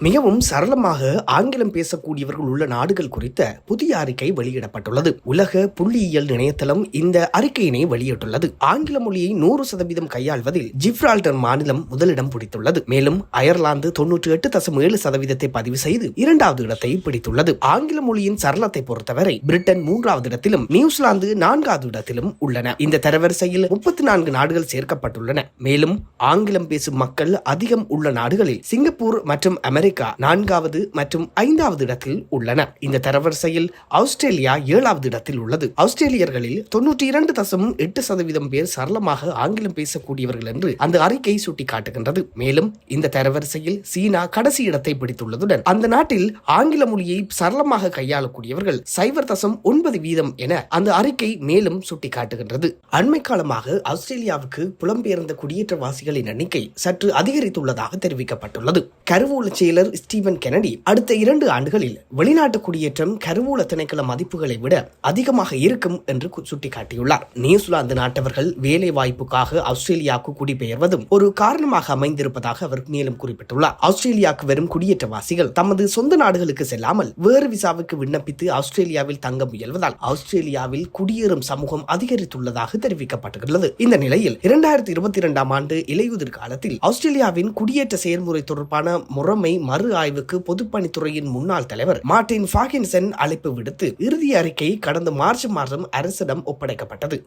மிகவும் சரளமாக ஆங்கிலம் பேசக்கூடியவர்கள் உள்ள நாடுகள் குறித்த புதிய அறிக்கை வெளியிடப்பட்டுள்ளது. உலக புள்ளியியல் இணையதளம் இந்த அறிக்கையினை வெளியிட்டுள்ளது. ஆங்கில மொழியை நூறு சதவீதம் கையாள்வதில் ஜிப்ரால்டர் மாநிலம் முதலிடம் பிடித்துள்ளது. மேலும் அயர்லாந்து தொன்னூற்றி எட்டு தசம் ஏழு சதவீதத்தை பதிவு செய்து இரண்டாவது இடத்தை பிடித்துள்ளது. ஆங்கில மொழியின் சரளத்தை பொறுத்தவரை பிரிட்டன் மூன்றாவது இடத்திலும் நியூசிலாந்து நான்காவது இடத்திலும் உள்ளன. இந்த தரவரிசையில் முப்பத்தி நான்கு நாடுகள் சேர்க்கப்பட்டுள்ளன. மேலும் ஆங்கிலம் பேசும் மக்கள் அதிகம் உள்ள நாடுகளில் சிங்கப்பூர் மற்றும் அமெரிக்கா அமெரிக்கா நான்காவது மற்றும் ஐந்தாவது இடத்தில் உள்ளன. இந்த தரவரிசையில் ஆஸ்திரேலியா ஏழாவது இடத்தில் உள்ளது. ஆஸ்திரேலியர்களில் தொன்னூற்றி இரண்டு தசமும் எட்டு சதவீதம் பேர் சரளமாக ஆங்கிலம் பேசக்கூடியவர்கள் என்று அந்த அறிக்கை சுட்டிக்காட்டுகின்றது. மேலும் இந்த தரவரிசையில் சீனா கடைசி இடத்தை பிடித்துள்ளதுடன் அந்த நாட்டில் ஆங்கில மொழியை சரளமாக கையாளக்கூடியவர்கள் சைபர் தசம் ஒன்பது வீதம் என அந்த அறிக்கை மேலும் சுட்டிக்காட்டுகின்றது. அண்மை காலமாக ஆஸ்திரேலியாவுக்கு புலம்பெயர்ந்த குடியேற்றவாசிகளின் எண்ணிக்கை சற்று அதிகரித்துள்ளதாக தெரிவிக்கப்பட்டுள்ளது. கருவூலச்சியில் செயலர் ஸ்டீவன் கெனடி அடுத்த இரண்டு ஆண்டுகளில் வெளிநாட்டு குடியேற்றம் கருவூல திணைக்கள மதிப்புகளை விட அதிகமாக இருக்கும் என்று சுட்டிக்காட்டியுள்ளார். நியூசிலாந்து நாட்டவர்கள் வேலை வாய்ப்புக்காக ஆஸ்திரேலியாவுக்கு குடிபெயர்வதும் ஒரு காரணமாக அமைந்திருப்பதாக அவர் மேலும் குறிப்பிட்டுள்ளார். ஆஸ்திரேலியாவுக்கு வரும் குடியேற்றவாசிகள் தமது சொந்த நாடுகளுக்கு செல்லாமல் வேறு விசாவுக்கு விண்ணப்பித்து ஆஸ்திரேலியாவில் தங்க முயல்வதால் ஆஸ்திரேலியாவில் குடியேறும் சமூகம் அதிகரித்துள்ளதாக தெரிவிக்கப்பட்டுள்ளது. இந்த நிலையில் இரண்டாயிரத்தி இருபத்தி இரண்டாம் ஆண்டு இலையுதிர் காலத்தில் ஆஸ்திரேலியாவின் குடியேற்ற செயல்முறை தொடர்பான முறைமை மறு ஆய்வுக்கு பொதுப்பணித்துறையின் முன்னாள் தலைவர் மார்டின் ஃபாகின்சன் அழைப்பு விடுத்து இறுதி அறிக்கை கடந்த மார்ச் மாதம் அரசிடம் ஒப்படைக்கப்பட்டது.